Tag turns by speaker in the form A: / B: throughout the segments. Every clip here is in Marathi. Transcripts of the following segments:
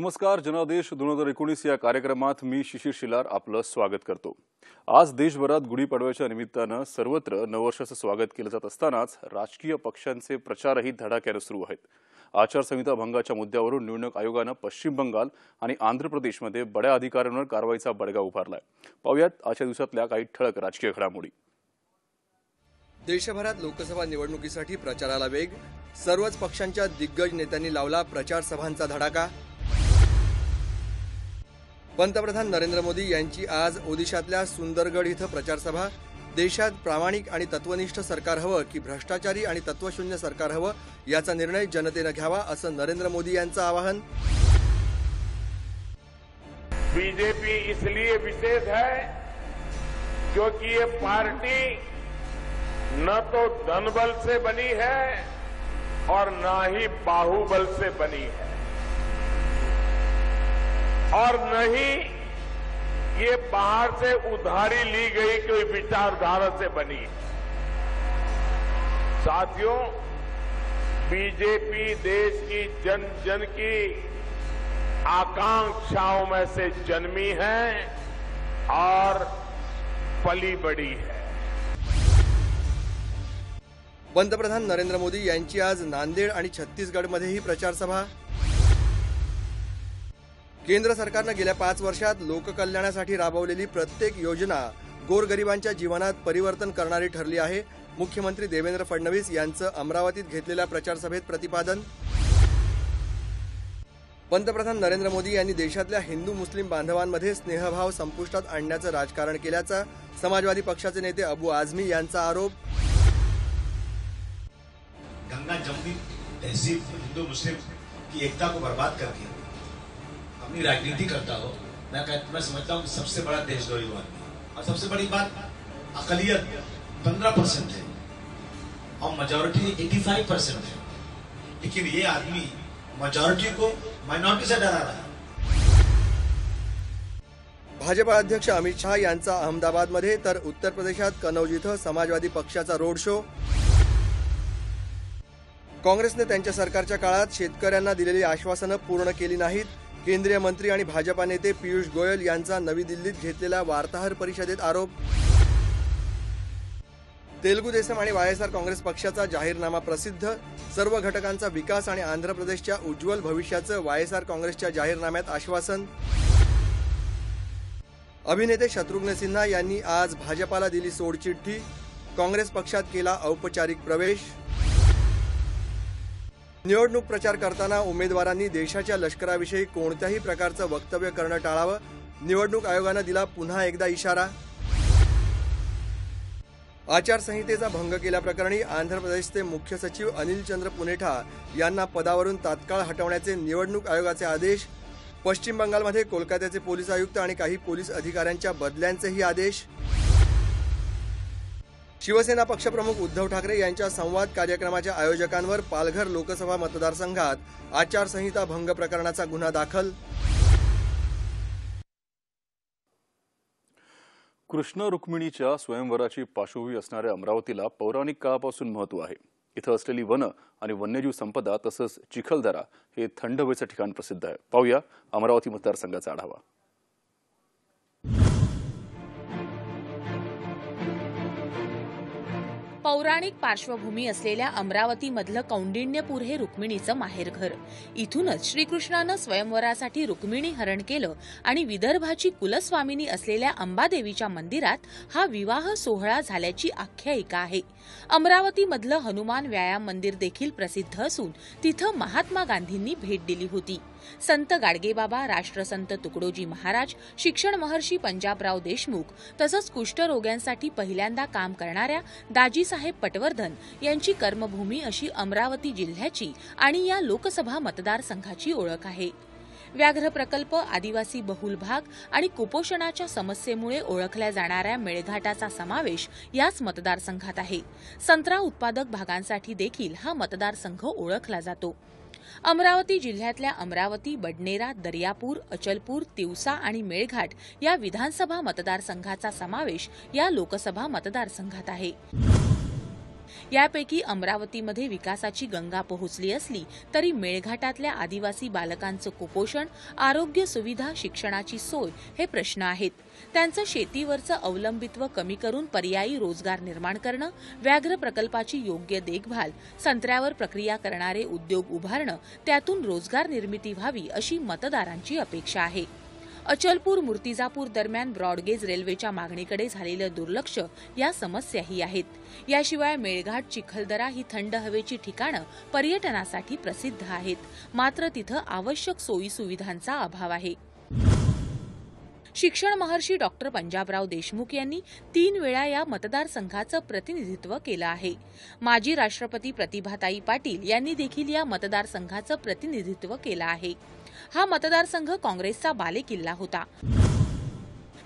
A: नमस्कार जनादेश दोन हजार एकोणीस या कार्यक्रमात मी शिशिर शिलार आपलं स्वागत करतो. आज देशभरात गुढीपाडव्याच्या निमित्तानं सर्वत्र नववर्षाचं स्वागत केलं जात असतानाच राजकीय पक्षांचे प्रचारही धडाक्यानं सुरू आहेत. आचारसंहिता भंगाच्या मुद्द्यावरून निवडणूक आयोगानं पश्चिम बंगाल आणि आंध्र प्रदेशमध्ये बड्या अधिकाऱ्यांवर कारवाईचा बडगा उभारलाय. पाहुयात आजच्या दिवसातल्या काही ठळक राजकीय घडामोडी.
B: देशभरात लोकसभा निवडणुकीसाठी प्रचाराला वेग सर्वच पक्षांच्या दिग्गज नेत्यांनी लावला प्रचार सभांचा धडाका पंतप्रधान नरेंद्र मोदी यांची आज ओदिशातल्या सुंदरगड इथं प्रचारसभा. देशात प्रामाणिक आणि तत्वनिष्ठ सरकार हवं की भ्रष्टाचारी आणि तत्वशून्य सरकार हवं याचा निर्णय जनतेनं घ्यावा असं नरेंद्र मोदी यांचं आवाहन.
C: बीजेपी इसलिए विशेष है क्योंकि ये पार्टी न तो धनबल से बनी है और न ही बाहुबल से बनी है। और न ही ये बाहर से उधारी ली गई कोई विचारधारा से बनी। साथियों, बीजेपी देश की जन जन की आकांक्षाओं में से जन्मी है और पली बड़ी है।
B: पंतप्रधान नरेंद्र मोदी यांची आज नांदेड आणि छत्तीसगडमध्येही प्रचारसभा केंद्र सरकारनं गेल्या पाच वर्षात लोककल्याणासाठी राबवलेली प्रत्येक योजना गोरगरिबांच्या जीवनात परिवर्तन करणारी ठरली आहे. मुख्यमंत्री देवेंद्र फडणवीस यांचं अमरावतीत घेतलेल्या प्रचारसभेत प्रतिपादन. पंतप्रधान नरेंद्र मोदी यांनी देशातल्या हिंदू मुस्लिम बांधवांमध्ये स्नेहभाव संपुष्टात आणण्याचं राजकारण केल्याचा समाजवादी पक्षाचे नेते अबू आझमी यांचा आरोप.
D: गंगा जमुनी तहजीब हिंदू मुस्लिम की एकता को बर्बाद करके अपनी राजनीति करता हो मैं कहता मैं समझता हूँ सबसे बड़ा देशद्रोही वो आदमी और सबसे बड़ी बात अकलियत पंद्रह परसेंट है। और मेजोरिटी एटी फाइव परसेंट है। लेकिन ये आदमी मेजोरिटी को माइनॉरिटी से डरा रहा है।
B: भाजपा अध्यक्ष अमित शहा यांचा अहमदाबादमध्ये तर उत्तर प्रदेशात कनौज इथं समाजवादी पक्षाचा रोड शो. काँग्रेसने त्यांच्या सरकारच्या काळात शेतकऱ्यांना दिलेली आश्वासनं पूर्ण केली नाहीत. केंद्रीय मंत्री आणि भाजपा नेते पियुष गोयल यांचा नवी दिल्लीत घेतलेल्या वार्ताहर परिषदेत आरोप. तेलुगू देसम आणि वायएसआर काँग्रेस पक्षाचा जाहीरनामा प्रसिद्ध. सर्व घटकांचा विकास आणि आंध्र प्रदेशच्या उज्ज्वल भविष्याचं वायएसआर काँग्रेसच्या जाहीरनाम्यात आश्वासन. अभिनेते शत्रुघ्न सिन्हा यांनी आज भाजपाला दिली सोडचिठ्ठी. काँग्रेस पक्षात केला औपचारिक प्रवेश. निवडणूक प्रचार करताना उमेदवारांनी देशाच्या लष्कराविषयी कोणत्याही प्रकारचं वक्तव्य करणं टाळावं. निवडणूक आयोगानं दिला पुन्हा एकदा इशारा. आचारसंहितेचा भंग केल्याप्रकरणी आंध्र प्रदेशचे मुख्य सचिव अनिल चंद्र पुनेठा यांना पदावरून तात्काळ हटवण्याचे निवडणूक आयोगाचे आदेश. पश्चिम बंगालमध्ये कोलकात्याचे पोलीस आयुक्त आणि काही पोलीस अधिकाऱ्यांच्या बदल्यांचेही आदेश. शिवसेना पक्षप्रमुख उद्धव ठाकरे यांच्या संवाद कार्यक्रमाच्या आयोजकांवर पालघर लोकसभा मतदारसंघात आचारसंहिता भंग प्रकरणाचा गुन्हा दाखल.
A: कृष्ण रुक्मिणीच्या स्वयंवराची पार्श्वभूमी असणाऱ्या अमरावतीला पौराणिक काळापासून महत्त्व आहे. इथं असलेली वनं आणि वन्यजीव संपदा तसंच चिखलदरा हे थंड हवेचं ठिकाण प्रसिद्ध आहे. पाहूया अमरावती मतदारसंघाचा आढावा.
E: पौराणिक पार्श्वभूमी असलेल्या अमरावतीमधलं कौंडिण्यपूर हे रुक्मिणीचं माहेरघर. इथूनच श्रीकृष्णानं स्वयंवरासाठी रुक्मिणी हरण केलं आणि विदर्भाची कुलस्वामिनी असलेल्या अंबादेवीच्या मंदिरात हा विवाह सोहळा झाल्याची आख्यायिका आहे. अमरावतीमधलं हनुमान व्यायाम मंदिर देखील प्रसिद्ध असून तिथं महात्मा गांधींनी भेट दिली होती. संत गाडगेबाबा राष्ट्रसंत तुकडोजी महाराज शिक्षण महर्षी पंजाबराव देशमुख तसंच कुष्ठरोग्यांसाठी पहिल्यांदा काम करणाऱ्या दाजीसाहेब पटवर्धन यांची कर्मभूमी अशी अमरावती जिल्ह्याची आणि या लोकसभा मतदारसंघाची ओळख आहे. व्याघ्र प्रकल्प आदिवासी बहुल भाग आणि कुपोषणाच्या समस्येमुळे ओळखल्या जाणाऱ्या मेळघाटाचा समावेश याच मतदारसंघात आहे. संत्रा उत्पादक भागांसाठी देखील हा मतदारसंघ ओळखला जातो. अमरावती जिल्ह्यातल्या अमरावती बडनेरा दर्यापूर अचलपूर तिवसा आणि मेळघाट या विधानसभा मतदारसंघाचा समावेश या लोकसभा मतदारसंघात आहे. यापैकी अमरावतीमध्ये विकासाची गंगा पोहोचली असली तरी मेळघाटातल्या आदिवासी बालकांचं कुपोषण आरोग्य सुविधा शिक्षणाची सोय हे प्रश्न आहेत. त्यांचं शेतीवरचं अवलंबित्व कमी करून पर्यायी रोजगार निर्माण करणं व्याघ्र प्रकल्पाची योग्य देखभाल संत्र्यावर प्रक्रिया करणारे उद्योग उभारणं त्यातून रोजगार निर्मिती व्हावी अशी मतदारांची अपेक्षा आहे. अचलपूर मूर्तिजापूर दरम्यान ब्रॉडगेज रेल्वेच्या मागणीकडे झालेलं दुर्लक्ष या समस्याही आहेत. याशिवाय मेळघाट चिखलदरा ही थंड हवेची ठिकाणं पर्यटनासाठी प्रसिद्ध आहेत. मात्र तिथं आवश्यक सोयी सुविधांचा अभाव आहे. शिक्षण महर्षी डॉक्टर पंजाबराव देशमुख यांनी तीन वेळा या मतदारसंघाचं प्रतिनिधित्व केलं आहे. माजी राष्ट्रपती प्रतिभाताई पाटील यांनी देखील या मतदारसंघाचं प्रतिनिधित्व केलं आहे. हा मतदारसंघ काँग्रेसचा बालेकिल्ला होता.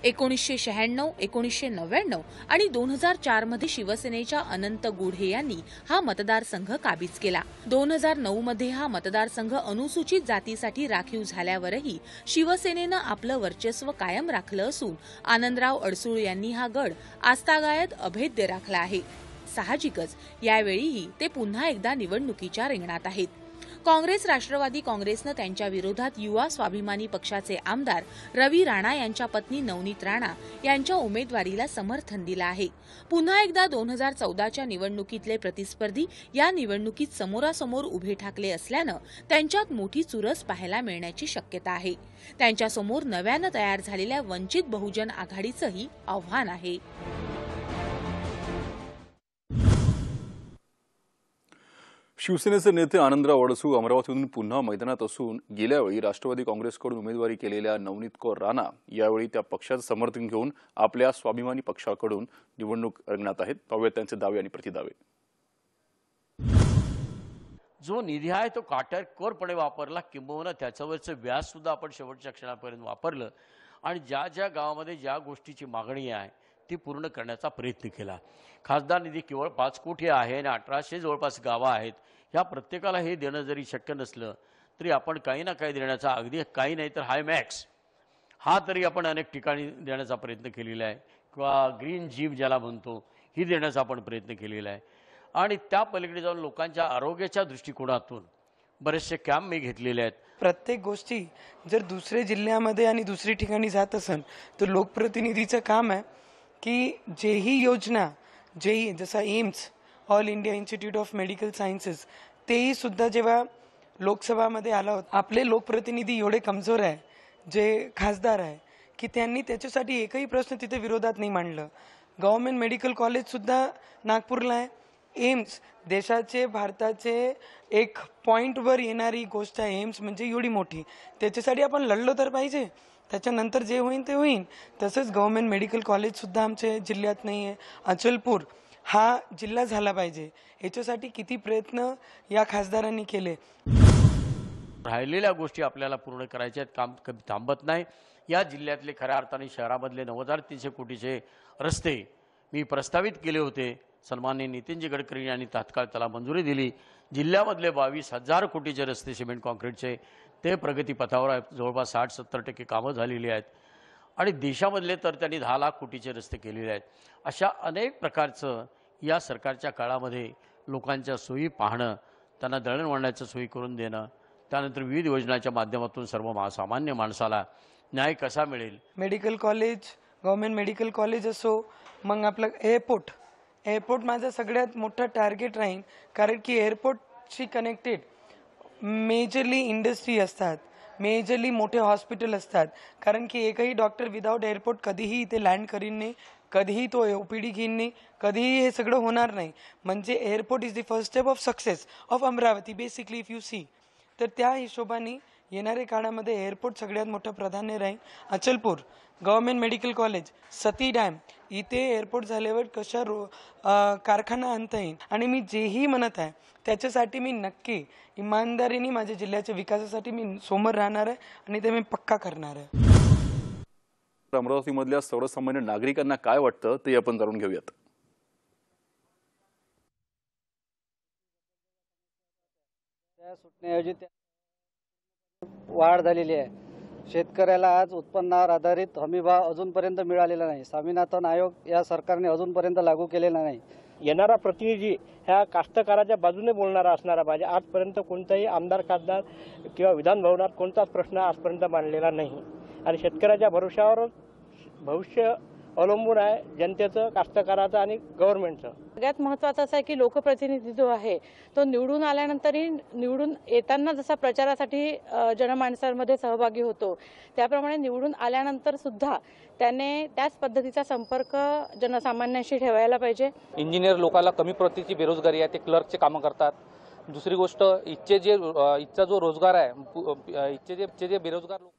E: एकोणीसशे शहाण्णव एकोणीसशे नव्याण्णव आणि दोन हजार चारमध्ये शिवसेनेच्या अनंत गुढे यांनी हा मतदारसंघ काबीज केला. दोन हजार नऊमध्ये हा मतदारसंघ अनुसूचित जातीसाठी राखीव झाल्यावरही शिवसेनेनं आपलं वर्चस्व कायम राखलं असून आनंदराव अडसूळ यांनी हा गड आस्थागायत अभेद्य राखला आहे. साहजिकच यावेळीही ते पुन्हा एकदा निवडणुकीच्या रिंगणात आहेत. काँग्रेस राष्ट्रवादी काँग्रेसनं त्यांच्या विरोधात युवा स्वाभिमानी पक्षाचे आमदार रवी राणा यांच्या पत्नी नवनीत राणा यांच्या उमेदवारीला समर्थन दिलं आहे. पुन्हा एकदा दोन हजार चौदाच्या निवडणुकीतले प्रतिस्पर्धी या निवडणुकीत समोरासमोर उभे ठाकले असल्यानं त्यांच्यात मोठी चुरस पाहायला मिळण्याची शक्यता आहे. त्यांच्यासमोर नव्यानं तयार झालेल्या वंचित बहुजन आघाडीचंही आव्हान आहे.
A: शिवसेनेचे नेते आनंदराव अडसू अमरावतीतून पुन्हा मैदानात असून गेल्यावेळी राष्ट्रवादी काँग्रेसकडून उमेदवारी केलेल्या नवनीत कौर राणा यावेळी त्या पक्षाचं समर्थन घेऊन आपल्या स्वाभिमानी पक्षाकडून निवडणूक रिंगणात आहेत. पाहूयात त्यांचे दावे आणि प्रतिदावे.
F: जो निधी आहे तो काटेकोरपणे वापरला किंबहुना त्याच्यावरचं व्याज सुद्धा आपण शेवटच्या क्षणापर्यंत वापरलं. आणि ज्या ज्या गावामध्ये ज्या गोष्टीची मागणी आहे ती पूर्ण करण्याचा प्रयत्न केला. खासदार निधी केवळ पाच कोटी आहे आणि अठराशे जवळपास गावं आहेत. ह्या प्रत्येकाला हे देणं जरी शक्य नसलं तरी आपण काही ना काही देण्याचा अगदी काही नाही तर हाय मॅक्स. हा तरी आपण अनेक ठिकाणी देण्याचा प्रयत्न केलेला आहे. किंवा ग्रीन जीव ज्याला म्हणतो ही देण्याचा आपण प्रयत्न केलेला आहे. आणि त्या पलीकडे जाऊन लोकांच्या आरोग्याच्या दृष्टिकोनातून बरेचसे कॅम्प मी घेतलेले आहेत.
G: प्रत्येक गोष्टी जर दुसऱ्या जिल्ह्यामध्ये आणि दुसरी ठिकाणी जात असेल तर लोकप्रतिनिधीचं काम आहे. की जेही योजना जेही जसा AIIMS all India institute of medical sciences तेही सुद्धा जेव्हा लोकसभामध्ये आला होता आपले लोकप्रतिनिधी एवढे कमजोर आहे जे खासदार आहे की त्यांनी त्याच्यासाठी एकही प्रश्न तिथे विरोधात नाही मांडलं. गव्हर्मेंट मेडिकल कॉलेजसुद्धा नागपूरला आहे. एम्स देशाचे भारताचे एक पॉईंटवर येणारी गोष्ट आहे. एम्स म्हणजे एवढी मोठी. त्याच्यासाठी आपण लढलो तर पाहिजे. त्याच्यानंतर जे होईल ते होईल तसंच गव्हर्मेंट मेडिकल कॉलेजसुद्धा आमच्या जिल्ह्यात नाही आहे अचलपूर हा जिल्हा झाला पाहिजे. याच्यासाठी किती प्रयत्न या खासदारांनी केले.
F: राहिलेल्या गोष्टी आपल्याला पूर्ण करायच्या आहेत. काम कमी थांबत नाही. या जिल्ह्यातले खऱ्या अर्थाने शहरामधले नऊ हजार तीनशे कोटीचे रस्ते मी प्रस्तावित केले होते. सन्माननीय नितीनजी गडकरी यांनी तात्काळ त्याला मंजुरी दिली. जिल्ह्यामधले बावीस हजार कोटीचे रस्ते सिमेंट कॉन्क्रीटचे ते प्रगतीपथावर आहेत. जवळपास साठ सत्तर टक्के कामं झालेली आहेत. आणि देशामधले तर त्यांनी दहा लाख कोटीचे रस्ते केलेले आहेत. अशा अनेक प्रकारचं या सरकारच्या काळामध्ये लोकांच्या सोयी पाहणं त्यांना दळणवळणाच्या सोयी करून देणं त्यानंतर विविध योजनाच्या माध्यमातून सर्व मा सामान्य माणसाला न्याय कसा मिळेल?
G: Medical college government medical college असो मग आपलं एअरपोर्ट एअरपोर्ट माझं सगळ्यात मोठं टार्गेट राहील कारण की एअरपोर्टशी कनेक्टेड मेजरली इंडस्ट्री असतात मेजरली मोठे हॉस्पिटल असतात कारण की एकही डॉक्टर विदाऊट एअरपोर्ट कधीही इथे लँड करीन नाही कधीही तो ओ पी डी घेईन नाही कधीही हे सगळं होणार नाही. म्हणजे airport is the first step of success of Amravati. Basically if you see तर त्या हिशोबाने येणाऱ्या काळामध्ये एअरपोर्ट सगळ्यात मोठं प्राधान्य राहील. Achalpur government medical college Sati dam इथे एअरपोर्ट झाल्यावर कशा रो कारखाना आणता येईल? आणि मी जेही म्हणत आहे त्याच्यासाठी मी नक्की इमानदारीने माझ्या जिल्ह्याच्या विकासासाठी मी समोर राहणार आहे आणि ते मी पक्का करणार आहे.
A: अमरावतीमधल्या सर्वसामान्य नागरिकांना काय वाटतं ते आपण जाणून घेऊयात.
H: सुटण्याऐवजी त्या वाढ झालेली आहे. शेतकऱ्याला आज उत्पन्नावर आधारित हमीभाव अजूनपर्यंत मिळालेला नाही. स्वामीनाथन आयोग या सरकारने अजूनपर्यंत लागू केलेला नाही.
I: येणारा प्रतिनिधी ह्या कास्तकाराच्या बाजूने बोलणारा असणारा पाहिजे आजपर्यंत कोणताही आमदार खासदार किंवा विधानभवनात कोणताच प्रश्न आजपर्यंत मांडलेला नाही. आणि शेतकऱ्याच्या भरोशावर भविष्य अवलंबून आहे जनतेचं कास्तकाराचं आणि गव्हर्नमेंटचं
J: सगळ्यात महत्त्वाचं असं आहे की लोकप्रतिनिधी जो आहे तो निवडून आल्यानंतरही निवडून येताना जसा प्रचारासाठी जनमानसांमध्ये सहभागी होतो त्याप्रमाणे निवडून आल्यानंतर सुद्धा त्याने त्याच पद्धतीचा संपर्क जनसामान्यांशी ठेवायला पाहिजे.
K: इंजिनियर लोकांना कमी प्रतीची बेरोजगारी आहे ते क्लर्कचे कामं करतात. दुसरी गोष्ट इथचे जे इथचा जो रोजगार आहे इथचे जे इथचे जे बेरोजगार लोक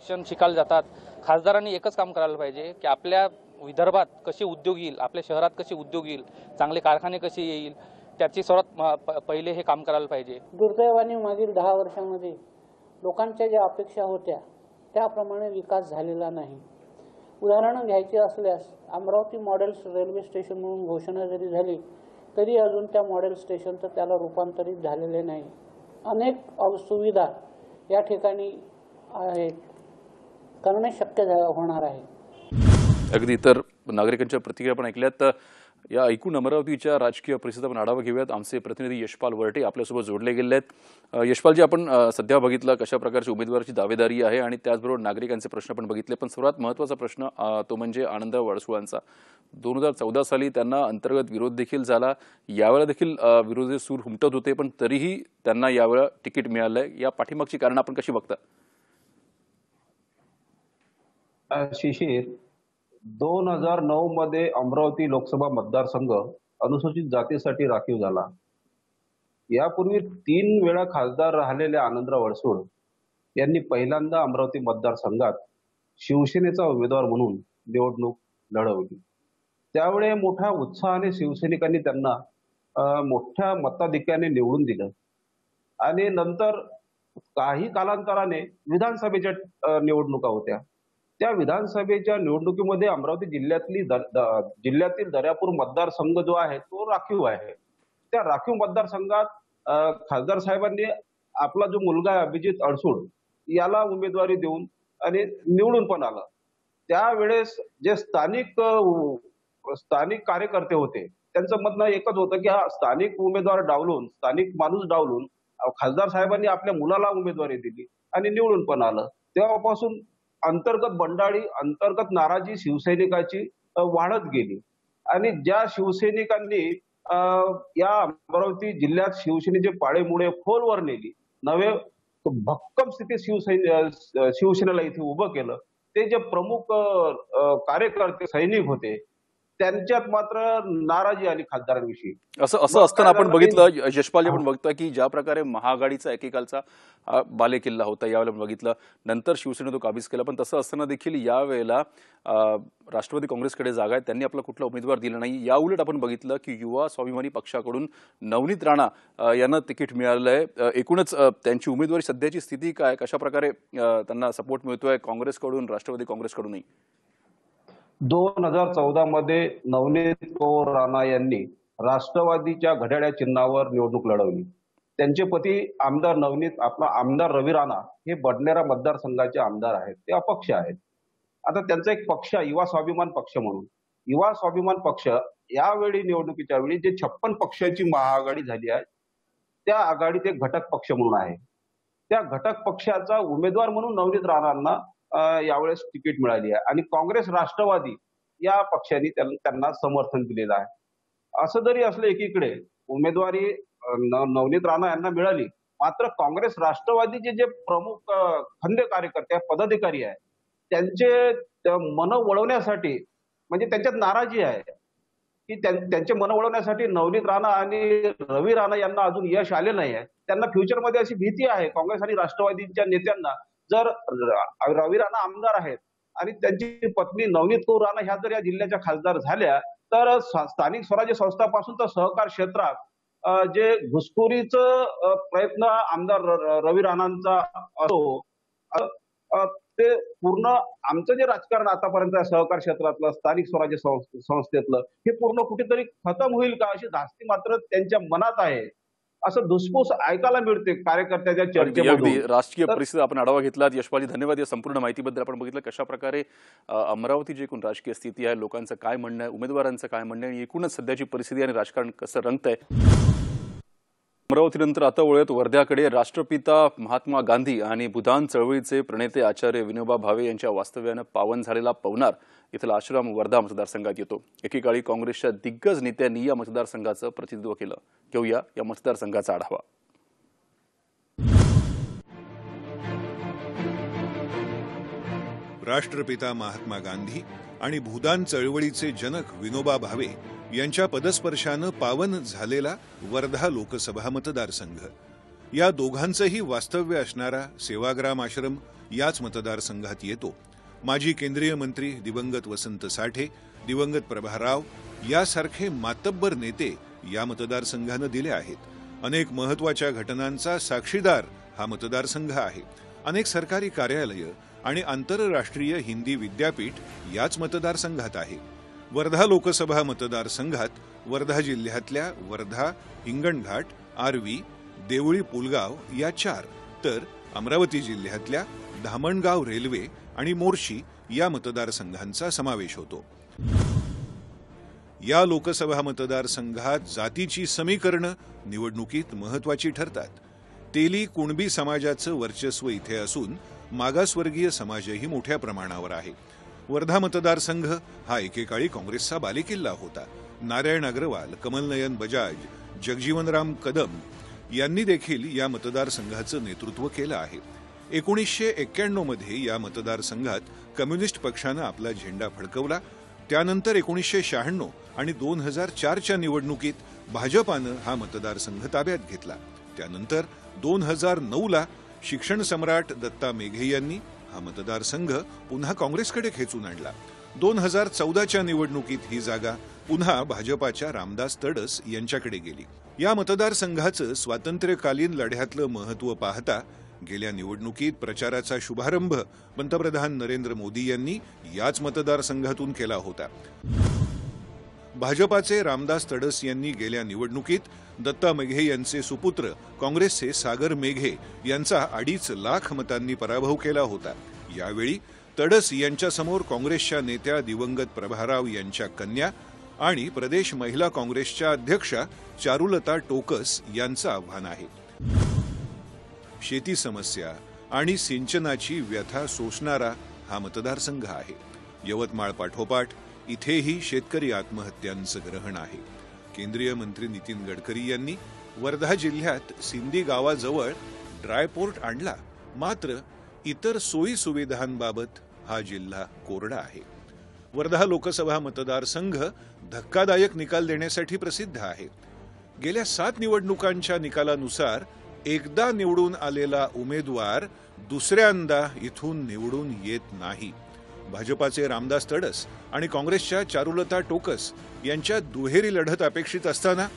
K: शिक्षण शिकायला जातात. खासदारांनी एकच काम करायला पाहिजे की आपल्या विदर्भात कसे उद्योग येईल आपल्या शहरात कसे उद्योग येईल चांगले कारखाने कसे येईल त्याची सर्वात म- प- पहिले हे काम करायला पाहिजे.
L: दुर्दैवाने मागील दहा वर्षामध्ये लोकांच्या ज्या अपेक्षा होत्या त्याप्रमाणे विकास झालेला नाही. उदाहरणं घ्यायची असल्यास अमरावती मॉडेल्स रेल्वे स्टेशन म्हणून घोषणा जरी झाली तरी अजून त्या मॉडेल स्टेशनचं त्याला रूपांतरित झालेले नाही. अनेक सुविधा या ठिकाणी आहेत. करणे शक्य होणार आहे.
A: अगदी तर नागरिकांच्या प्रतिक्रिया पण ऐकल्यात. या ऐकून अमरावतीच्या राजकीय परिस्थिती आपण आढावा घेऊयात. आमचे प्रतिनिधी यशपाल वरटे आपल्यासोबत जोडले गेले आहेत यशपालजी आपण सध्या बघितलं कशा प्रकारची उमेदवाराची दावेदारी आहे आणि त्याचबरोबर नागरिकांचे प्रश्न पण बघितले. पण सर्वात महत्त्वाचा प्रश्न तो म्हणजे आनंद वडसुळांचा. दोन हजार चौदा साली त्यांना अंतर्गत विरोध देखील झाला. यावेळेला देखील विरोधी सूर हुमटत होते पण तरीही त्यांना यावेळेला तिकीट मिळालंय. या पाठीमागची कारण आपण कशी बघता?
M: शिशिर दोन हजार नऊ मध्ये अमरावती लोकसभा मतदारसंघ अनुसूचित जातीसाठी राखीव झाला. यापूर्वी तीन वेळा खासदार राहिलेले आनंदराव अडसूळ यांनी पहिल्यांदा अमरावती मतदारसंघात शिवसेनेचा उमेदवार म्हणून निवडणूक लढवली. त्यावेळी मोठ्या उत्साहाने शिवसैनिकांनी त्यांना मोठ्या मताधिक्याने निवडून दिलं. आणि नंतर काही कालांतराने विधानसभेच्या निवडणुका होत्या. त्या विधानसभेच्या निवडणुकीमध्ये अमरावती जिल्ह्यातली द- जिल्ह्यातील दर्यापूर मतदारसंघ जो आहे तो राखीव आहे. त्या राखीव मतदारसंघात खासदार साहेबांनी आपला जो मुलगा आहे अभिजित अडसूड याला उमेदवारी देऊन आणि निवडून पण आलं. त्यावेळेस जे स्थानिक स्थानिक कार्यकर्ते होते त्यांचं म्हणणं एकच होतं की हा स्थानिक उमेदवार डावलून स्थानिक माणूस डावलून खासदार साहेबांनी आपल्या मुलाला उमेदवारी दिली आणि निवडून पण आलं. तेव्हापासून अंतर्गत बंडाळी अंतर्गत नाराजी शिवसैनिकाची वाढत गेली. आणि ज्या शिवसैनिकांनी या अमरावती जिल्ह्यात शिवसेनेचे पाळेमुळे खोलवर नेली नवे भक्कम स्थितीत शिवसैन शिवसेनेला इथे उभं केलं. ते जे प्रमुख कार्यकर्ते सैनिक होते त्यांच्यात मात्र नाराजी आली खासदारांविषयी.
A: असं असं असताना आपण बघितलं यशपाल आपण बघतोय की ज्या प्रकारे महाआघाडीचा एकेकालचा बालेकिल्ला होता यावेळेला आपण बघितलं. नंतर शिवसेने तो काबीज केला. पण तसं असताना देखील यावेळेला राष्ट्रवादी काँग्रेसकडे जागा आहे. त्यांनी आपला कुठला उमेदवार दिला नाही. या उलट आपण बघितलं की युवा स्वाभिमानी पक्षाकडून नवनीत राणा यांना तिकीट मिळालं आहे एकूणच त्यांची उमेदवारी सध्याची स्थिती काय? कशा प्रकारे त्यांना सपोर्ट मिळतोय? काँग्रेसकडून राष्ट्रवादी काँग्रेसकडूनही.
M: दोन हजार चौदा मध्ये नवनीत कौर राणा यांनी राष्ट्रवादीच्या घड्याळ्या चिन्हावर निवडणूक लढवली. त्यांचे पती आमदार नवनीत आपला आमदार रवी राणा हे बडनेरा मतदारसंघाचे आमदार आहेत. ते अपक्ष आहेत. आता त्यांचा एक पक्ष युवा स्वाभिमान पक्ष म्हणून. युवा स्वाभिमान पक्ष यावेळी निवडणुकीच्या वेळी जे छप्पन पक्षाची महाआघाडी झाली आहे त्या आघाडीत एक घटक पक्ष म्हणून आहे. त्या घटक पक्षाचा उमेदवार म्हणून नवनीत राणांना यावेळेस तिकीट मिळाली आहे. आणि काँग्रेस राष्ट्रवादी या पक्षांनी त्यांना समर्थन दिलेलं आहे. असं जरी असलं एकीकडे उमेदवारी नवनीत राणा यांना मिळाली मात्र काँग्रेस राष्ट्रवादीचे जे प्रमुख अं, खंदे कार्यकर्ते पदाधिकारी आहे त्यांचे मन वळवण्यासाठी म्हणजे त्यांच्यात नाराजी आहे की त्यां- त्यांचे मन वळवण्यासाठी नवनीत राणा आणि रवी राणा यांना अजून यश आले नाही आहे त्यांना फ्युचरमध्ये अशी भीती आहे काँग्रेस आणि राष्ट्रवादीच्या नेत्यांना जर रवी राणा आमदार आहेत आणि त्यांची पत्नी नवनीत कौर राणा ह्या जर या जिल्ह्याच्या खासदार झाल्या तर स्थानिक स्वराज्य संस्थापासून तर सहकार क्षेत्रात जे घुसखोरीचं प्रयत्न आमदार रवी राणांचा असो ते पूर्ण आमचं जे राजकारण आतापर्यंत सहकार क्षेत्रातलं स्थानिक स्वराज्य संस्थेतलं हे पूर्ण कुठेतरी खतम होईल का अशी धास्ती मात्र त्यांच्या मनात आहे. असं धुसफूस ऐकायला मिळते कार्यकर्त्याच्या
A: राजकीय
M: तर-
A: परिस्थिती आपण आढावा घेतलात यशपालजी धन्यवाद या संपूर्ण माहितीबद्दल. आपण बघितलं कशा प्रकारे अमरावती जी एकूण राजकीय स्थिती आहे लोकांचं काय म्हणणं आहे उमेदवारांचं काय म्हणणं आहे आणि एकूणच सध्याची परिस्थिती आणि राजकारण कसं रंगतंय. अमरावतीनंतर आता वळत वर्ध्याकडे राष्ट्रपिता महात्मा गांधी आणि भूदान चळवळीचे प्रणेते आचार्य विनोबा भावे यांच्या वास्तव्यानं पावन झालेला पवनार इथला आश्रम वर्धा मतदारसंघात येतो. एकेकाळी काँग्रेसच्या दिग्गज नेत्यांनी या मतदारसंघाचं प्रतिनिधित्व केलं. घेऊया या मतदारसंघाचा आढावा.
N: राष्ट्रपिता महात्मा गांधी आणि भूदान चळवळीचे जनक विनोबा भावे यांच्या पदस्पर्शानं पावन झालेला वर्धा लोकसभा मतदारसंघ. या दोघांचंही वास्तव्य असणारा सेवाग्राम आश्रम याच मतदारसंघात येतो. माजी केंद्रीय मंत्री दिवंगत वसंत साठे दिवंगत प्रभा राव यासारखे मातब्बर नेते या मतदारसंघानं दिले आहेत. अनेक महत्त्वाच्या घटनांचा साक्षीदार हा मतदारसंघ आहे. अनेक सरकारी कार्यालयं आणि आंतरराष्ट्रीय हिंदी विद्यापीठ याच मतदारसंघात आहे. वर्धा लोकसभा मतदारसंघात वर्धा जिल्ह्यातल्या वर्धा हिंगणघाट आर्वी देवळी पुलगाव या चार तर अमरावती जिल्ह्यातल्या धामणगाव रेल्वे आणि मोर्शी या मतदारसंघांचा समावेश होतो. या लोकसभा मतदारसंघात जातीची समीकरणं निवडणुकीत महत्वाची ठरतात. तेली कुणबी समाजाचं वर्चस्व इथे असून मागासवर्गीय समाजही मोठ्या प्रमाणावर आहे. वर्धा मतदारसंघ हा एकेकाळी काँग्रेसचा बालेकिल्ला होता. नारायण अग्रवाल कमलनयन बजाज जगजीवनराम कदम यांनी देखील या मतदारसंघाचं नेतृत्व केलं आहे. एकोणीसशे एक्क्याण्णवमध्ये या मतदारसंघात कम्युनिस्ट पक्षानं आपला झेंडा फडकवला. त्यानंतर एकोणीसशे शहाण्णव आणि दोन हजार चारच्या निवडणुकीत भाजपानं हा मतदारसंघ ताब्यात घेतला. त्यानंतर दोन हजार नऊला शिक्षण सम्राट दत्ता मेघे यांनी हा मतदारसंघ पुन्हा काँग्रेसकडे खेचून आणला. दोन हजार चौदाच्या निवडणुकीत ही जागा पुन्हा भाजपाच्या रामदास तडस यांच्याकडे गेली. या मतदारसंघाचं स्वातंत्र्यकालीन लढ्यातलं महत्त्व पाहता गेल्या निवडणुकीत प्रचाराचा शुभारंभ पंतप्रधान नरेंद्र मोदी यांनी याच मतदारसंघातून केला होता. भाजपाचे रामदास तडस यांनी गेल्या निवडणुकीत दत्ता मेघे यांचे सुपुत्र काँग्रेसचे सागर मेघे यांचा अडीच लाख मतांनी पराभव केला होता. यावेळी तडस यांच्यासमोर काँग्रेसच्या नेत्या दिवंगत प्रभाराव यांच्या कन्या आणि प्रदेश महिला काँग्रेसच्या अध्यक्षा चारुलता टोकस यांचं आव्हान आहे. शेती समस्या आणि सिंचनाची व्यथा सोसणारा हा मतदारसंघ आहे. यवतमाळ पाठोपाठ इथेही शेतकरी आत्महत्यांचं ग्रहण आहे. केंद्रीय मंत्री नितीन गडकरी यांनी वर्धा जिल्ह्यात सिंदी गावाजवळ ड्रायपोर्ट आणला. मात्र इतर सोयी सुविधांबाबत हा जिल्हा कोरडा आहे. वर्धा लोकसभा मतदारसंघ धक्कादायक निकाल देण्यासाठी प्रसिद्ध आहे. गेल्या सात निवडणुकांच्या निकालानुसार एकदा निवडून आलेला उमेदवार दुसऱ्यांदा इथून निवडून येत नाही. भाजपाचे रामदास तडस आणि काँग्रेसच्या चारुलता टोकस यांच्या दुहेरी लढत अपेक्षित असताना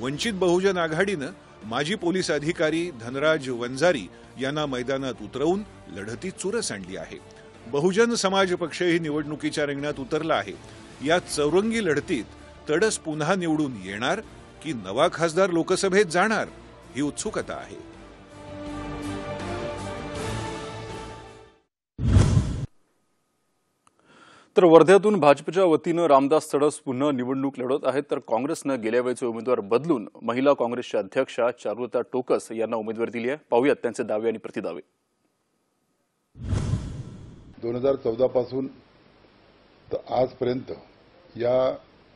N: वंचित बहुजन आघाडीनं माजी पोलीस अधिकारी धनराज वंजारी यांना मैदानात उतरवून लढती चुरस आणली आहे. बहुजन समाज पक्षही निवडणुकीच्या रिंगणात उतरला आहे. या चौरंगी लढतीत तडस पुन्हा निवडून येणार की नवा खासदार लोकसभेत जाणार ही उत्सुकता आहे.
A: तर वर्ध्यातून भाजपच्या वतीनं रामदास तडस पुन्हा निवडणूक लढवत आहेत. तर काँग्रेसनं गेल्या वेळेचे उमेदवार बदलून महिला काँग्रेसच्या अध्यक्षा चारुलता टोकस यांना उमेदवारी दिली आहे. पाहूयात त्यांचे दावे आणि प्रतिदावे.
O: दोन हजार चौदा पासून तर आजपर्यंत या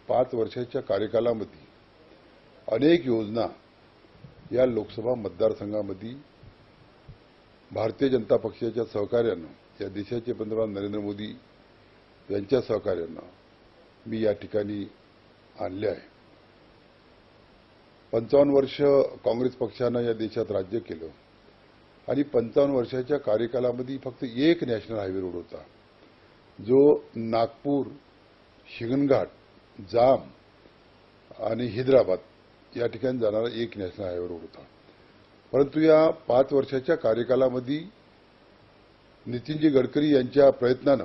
O: पाच वर्षाच्या कार्यकालामध्ये अनेक योजना या लोकसभा मतदारसंघामध्ये भारतीय जनता पक्षाच्या सहकार्यानं या देशाचे पंतप्रधान नरेंद्र मोदी यांच्या सहकार्यानं मी या ठिकाणी आणले आहे. पंचावन्न वर्ष काँग्रेस पक्षानं या देशात राज्य केलं आणि पंचावन्न वर्षाच्या कार्यकालामध्ये फक्त एक नॅशनल हायवे रोड होता. जो नागपूर शिंगणघाट जाम आणि हैदराबाद या ठिकाणी जाणारा एक नॅशनल हायवे रोड होता. परंतु या पाच वर्षाच्या कार्यकालामध्ये नितीनजी गडकरी यांच्या प्रयत्नानं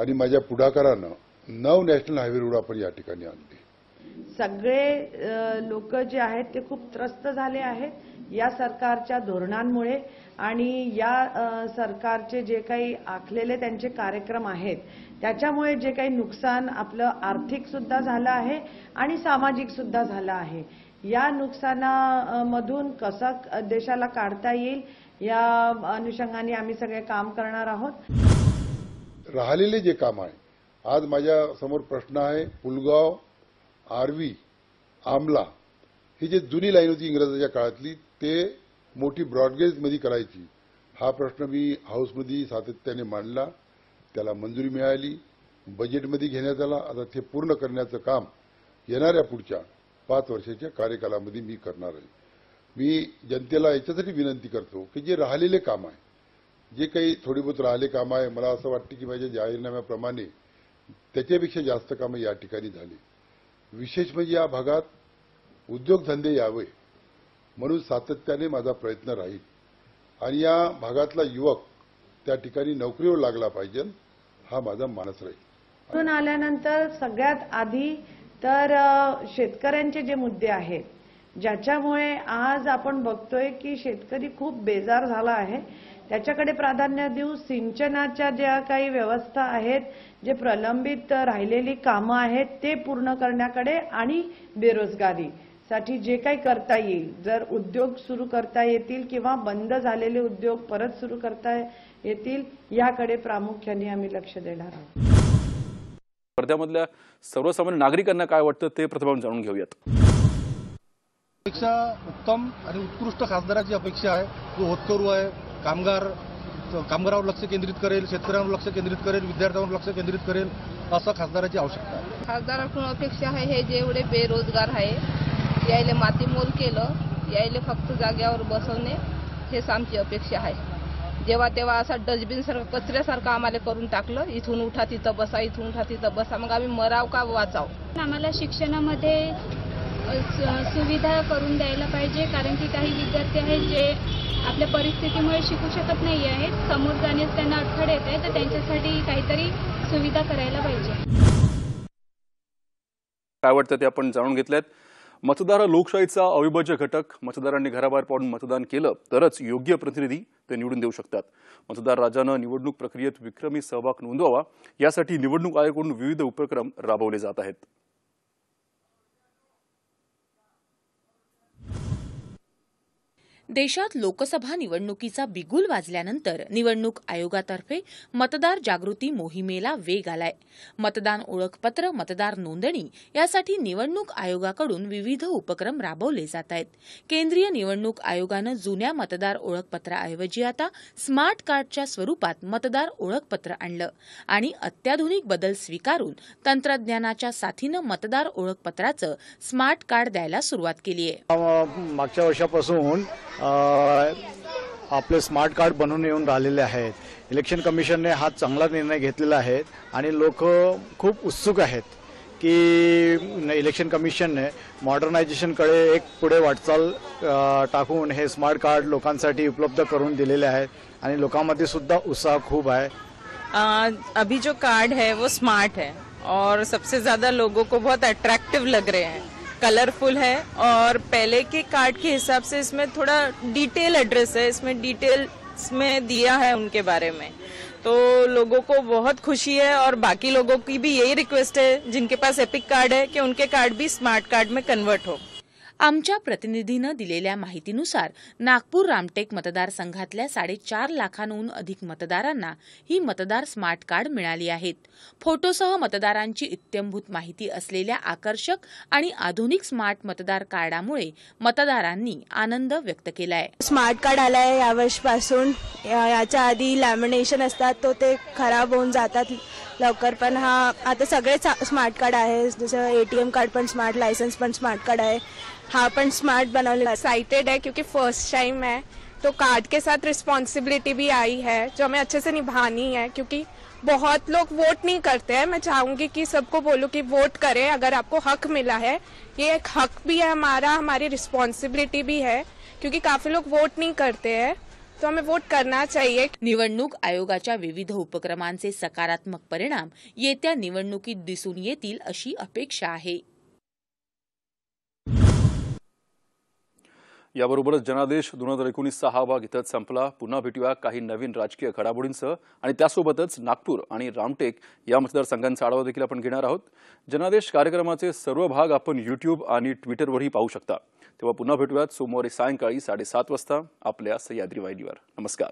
O: आणि माझ्या पुढाकारानं नऊ नॅशनल हायवे रोड आपण या ठिकाणी आणली.
P: सगळे लोक जे आहेत ते खूप त्रस्त झाले आहेत या सरकारच्या धोरणांमुळे आणि या सरकारचे जे काही आखलेले त्यांचे कार्यक्रम आहेत त्याच्यामुळे जे काही नुकसान आपलं आर्थिक सुद्धा झालं आहे आणि सामाजिक सुद्धा झालं आहे. या नुकसानामधून कसं देशाला काढता येईल या अनुषंगाने आम्ही सगळे काम करणार आहोत.
O: राहिलेले जे काम आहे. आज माझ्यासमोर प्रश्न आहे पुलगाव आर्वी आमला ही जी जुनी लाईन होती इंग्रजाच्या काळातली ते मोठी ब्रॉडगेजमध्ये करायची. हा प्रश्न मी हाऊसमध्ये सातत्याने मांडला त्याला मंजुरी मिळाली बजेटमध्ये घेण्यात आला आता ते पूर्ण करण्याचं काम येणाऱ्या पुढच्या पाच वर्षाच्या कार्यकालामध्ये मी करणार आहे. मी जनतेला याच्यासाठी विनंती करतो की जे राहिलेले काम आहे जे काही थोडी बहुत राहिले कामं आहे मला असं वाटतं की माझ्या जाहीरनाम्याप्रमाणे त्याच्यापेक्षा जास्त कामं या ठिकाणी झाली. विशेष म्हणजे या भागात उद्योगधंदे यावे म्हणून सातत्याने माझा प्रयत्न राहील. आणि या भागातला युवक त्या ठिकाणी नोकरीवर लागला पाहिजे हा माझा मानस राहील.
P: निवडून आल्यानंतर सगळ्यात आधी तर शेतकऱ्यांचे जे मुद्दे आहेत ज्याच्यामुळे आज आपण बघतोय की शेतकरी खूप बेजार झाला आहे. त्याच्याकडे प्राधान्य देऊ सिंचनाच्या ज्या काही व्यवस्था आहेत जे प्रलंबित राहिलेली कामं आहेत ते पूर्ण करण्याकडे आणि बेरोजगारी साठी जे काही करता येईल जर उद्योग सुरू करता येतील किंवा बंद झालेले उद्योग परत सुरू करता येतील याकडे प्रामुख्याने आम्ही लक्ष देणार आहोत.
A: वर्ध्यामधल्या सर्वसामान्य नागरिकांना काय वाटतं ते प्रथम आपण जाणून घेऊयात.
Q: पेक्षा उत्तम आणि उत्कृष्ट खासदाराची अपेक्षा आहे जो होतकरू आहे कामगार कामगारावर लक्ष केंद्रित करेल शेतकऱ्यांवर लक्ष केंद्रित करेल विद्यार्थ्यांवर लक्ष केंद्रित करेल असं खासदाराची आवश्यकता आहे.
R: खासदाराकडून अपेक्षा आहे हे जेवढे बेरोजगार आहे यायले मातीमोल केलं यायले फक्त जाग्यावर बसवणे हेच आमची अपेक्षा आहे. जेव्हा तेव्हा असा डस्टबिन सारखं कचऱ्यासारखं आम्हाला करून टाकलं इथून उठा तिथं बसा इथून उठा तिथं बसा मग आम्ही मराव का वाचाव?
S: आम्हाला शिक्षणामध्ये सुविधा करून द्यायला पाहिजे कारण की काही विद्यार्थी आहेत जे आपल्या परिस्थितीमुळे शिकू शकत नाही आहेत. समोर जाण्यास त्यांना अडथळे येत आहे तर त्यांच्यासाठी काहीतरी सुविधा करायला पाहिजे.
A: काय वाटतं ते आपण जाणून घेतल्यात मतदार लोकशाहीचा अविभाज्य घटक. मतदारांनी घराबाहेर पाडून मतदान केलं तरच योग्य प्रतिनिधी ते निवडून देऊ शकतात. मतदार राजानं निवडणूक प्रक्रियेत विक्रमी सहभाग नोंदवावा. यासाठी निवडणूक आयोगाकडून विविध उपक्रम राबवले जात आहेत.
E: देशात लोकसभा निवडणुकीचा बिगुल वाजल्यानंतर निवडणूक आयोगातर्फे मतदार जागृती मोहिमेला वेग आलाय. मतदान ओळखपत्र मतदार नोंदणी यासाठी निवडणूक आयोगाकडून विविध उपक्रम राबवले जात आहेत. केंद्रीय निवडणूक आयोगानं जुन्या मतदार ओळखपत्राऐवजी आता स्मार्ट कार्डच्या स्वरूपात मतदार ओळखपत्र आणलं आणि अत्याधुनिक बदल स्वीकारून तंत्रज्ञानाच्या साथीनं मतदार ओळखपत्राचं स्मार्ट कार्ड द्यायला सुरुवात केली आहे
T: मागच्या वर्षापासून आपले स्मार्ट कार्ड बनवून येऊन राहिलेले आहेत. इलेक्शन कमिशनने हा चांगला निर्णय घेतलेला आहे आणि लोक खूप उत्सुक आहेत की इलेक्शन कमिशनने मॉडर्नायझेशनकडे एक पुढे वाटचाल टाकून हे स्मार्ट कार्ड लोकांसाठी उपलब्ध करून दिलेले आहेत आणि लोकांमध्ये सुद्धा उत्साह खूप आहे.
U: अभी जो कार्ड है वो स्मार्ट है और सबसे ज्यादा लोगों को बहुत अट्रैक्टिव लग रहे हैं। कलरफुल है और पहले के कार्ड के हिसाब से इसमें थोड़ा डिटेल एड्रेस है, इसमें डिटेल में दिया है उनके बारे में। तो लोगों को बहुत खुशी है और बाकी लोगों की भी यही रिक्वेस्ट है, जिनके पास एपिक कार्ड है, कि उनके कार्ड भी स्मार्ट कार्ड में कन्वर्ट हो।
E: आमच्या प्रतिनिधीनं दिलेल्या माहितीनुसार नागपूर रामटेक मतदारसंघातल्या साडेचार लाखांहून अधिक मतदारांना ही मतदार स्मार्ट कार्ड मिळाली आहेत. फोटोसह मतदारांची इत्यंभूत माहिती असलेल्या आकर्षक आणि आधुनिक स्मार्ट मतदार कार्डामुळे मतदारांनी आनंद व्यक्त केलाय.
V: स्मार्ट कार्ड आलाय या यावर्षीपासून याच्या आधी लॅमिनेशन असतात तो ते खराब होऊन जातात. लवकर पण हा, आता सगळे स्मार्ट कार्ड आहे. जसं एटीएम कार्ड पण स्मार्ट लायसन्स पण स्मार्ट कार्ड आहे. हा पण स्मार्ट बनवलेला
W: एक्साइटेड है क्योंकि फ़र्स्ट टाइम है. तो कार्ड के साथ रिस्पॉन्सिबिलिटी भी आई है, जो हमें अच्छे से निभानी है, क्योंकि बहुत लोग वोट नहीं करते हैं। मैं चाहूँगी कि सबको बोलूँ कि वोट करें, अगर आपको हक मिला है। ये एक हक भी है हमारा, हमारी रिस्पॉन्सिबिलिटी भी है, क्योंकि काफ़ी लोग वोट नहीं करते हैं। तो हमें वोट करना चाहिए।
E: निवडणूक आयोगाच्या विविध उपक्रमांचे सकारात्मक परिणाम येत्या निवडणुकीत दिसून येतील अशी अपेक्षा आहे.
A: याबरोबरच जनादेश दोन हजार एकोणीसचा हा भाग इथंच संपला. पुन्हा भेटूया काही नवीन राजकीय घडामोडींसह. आणि त्यासोबतच नागपूर आणि रामटेक या मतदारसंघांचा आढावा देखील आपण घेणार आहोत. जनादेश कार्यक्रमाचे सर्व भाग आपण युट्यूब आणि ट्विटरवरही पाहू शकता. तेव्हा पुन्हा भेटूयात सोमवारी सायंकाळी साडेसात वाजता आपल्या सह्याद्री वाहिनीवर. नमस्कार.